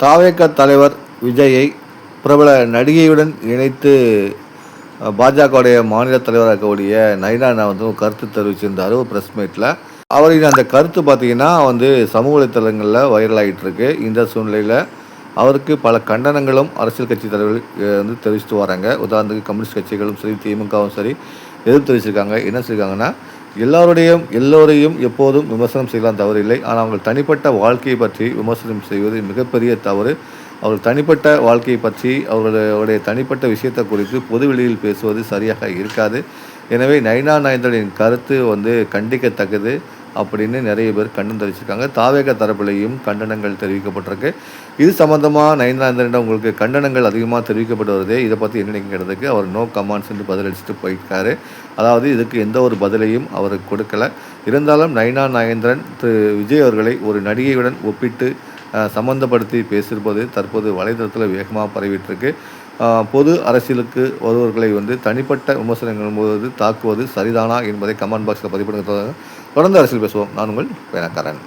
தாவேக தலைவர் விஜயை பிரபல நடிகையுடன் இணைத்து பாஜகவுடைய மாநில தலைவராக இருக்கக்கூடிய நைனா வந்து கருத்து தெரிவிச்சிருந்தார் ஒரு ப்ரெஸ் மீட்டில் அவரின் அந்த கருத்து பார்த்தீங்கன்னா வந்து சமூக வலைத்தளங்களில் வைரலாகிட்டு இருக்கு இந்த சூழ்நிலையில் அவருக்கு பல கண்டனங்களும் அரசியல் கட்சி தலைவர்கள் வந்து தெரிவிச்சுட்டு வராங்க. உதாரணத்துக்கு கம்யூனிஸ்ட் கட்சிகளும் சரி திமுகவும் சரி எதிர்த்து தெரிவிச்சிருக்காங்க என்ன சொல்லியிருக்காங்கன்னா எல்லாருடையும் எல்லோரையும் எப்போதும் விமர்சனம் செய்யலாம் தவறில்லை. ஆனால் அவங்கள் தனிப்பட்ட வாழ்க்கையை பற்றி விமர்சனம் செய்வது மிகப்பெரிய தவறு. அவர்கள் தனிப்பட்ட வாழ்க்கையை பற்றி அவர்களுடைய தனிப்பட்ட விஷயத்தை குறித்து பொதுவெளியில் பேசுவது சரியாக இருக்காது. எனவே நைனா நாயந்தரின் கருத்து வந்து கண்டிக்கத்தக்கது. அப்படின்னு நிறைய பேர் கண்டனம் தெரிவிச்சிருக்காங்க. தாவேக தரப்பிலையும் கண்டனங்கள் தெரிவிக்கப்பட்டிருக்கு. இது சம்பந்தமாக நயனாந்தரிடம் உங்களுக்கு கண்டனங்கள் அதிகமாக தெரிவிக்கப்பட்டு வருது. இதை பற்றி என்ன நினைக்கிறதுக்கு அவர் நோ கமாண்ட்ஸ் என்று பதிலளிச்சுட்டு போயிருக்காரு. அதாவது இதுக்கு எந்த ஒரு பதிலையும் அவர் கொடுக்கல. இருந்தாலும் நயனா நாகேந்திரன் திரு விஜய் அவர்களை ஒரு நடிகையுடன் ஒப்பிட்டு சம்பந்தப்படுத்தி பேசியிருப்பது தற்போது வலைதளத்தில் வேகமாக பரவிட்டுருக்கு. பொது அரசியலுக்கு வருவர்களை வந்து தனிப்பட்ட விமர்சனங்கள் போது தாக்குவது சரிதானா என்பதை கமெண்ட் பாக்ஸில் பதிவு பண்ணுங்க தொடர்ந்து அரசியல் பேசுவோம். நான் உங்கள் பேனக்காரன்.